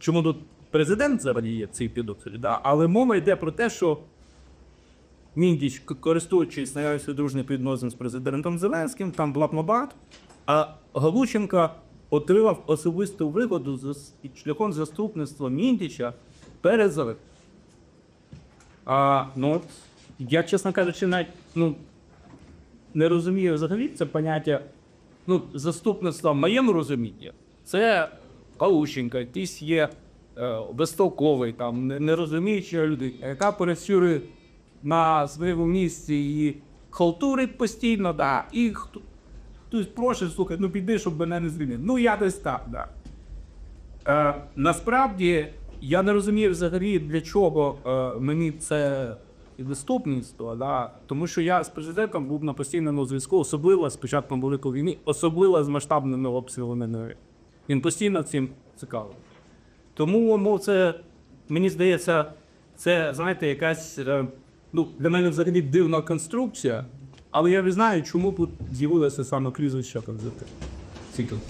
чому тут президент взагалі є цей підозрі, да? але мова йде про те, що Міндіч, користуючись наявністю дружних відносин з президентом Зеленським, там блабмабат, а Галученка отримав особисту вигоду з шляхом заступництва Міндіча перед. А, ну, я, чесно кажучи, навіть ну, не розумію взагалі це поняття ну, заступництва в моєму розумінні. Це Галущенка, якийсь є е, безтолковий, там, не, не людина, яка працює на своєму місці і халтурить постійно, да, і хто- хтось просить, слухай, ну піди, щоб мене не звільнили. Ну, я десь так, да. Е, насправді я не розумію взагалі, для чого е, мені це доступництво, да? тому що я з президентом був на постійному зв'язку, особливо з початком Великої війни, особливо з масштабними обстрілами. Він постійно цим цікавий. Тому це, мені здається, це, знаєте, якась е, ну, для мене взагалі дивна конструкція, але я не знаю, чому тут з'явилося саме прізвище президента. Цікаво.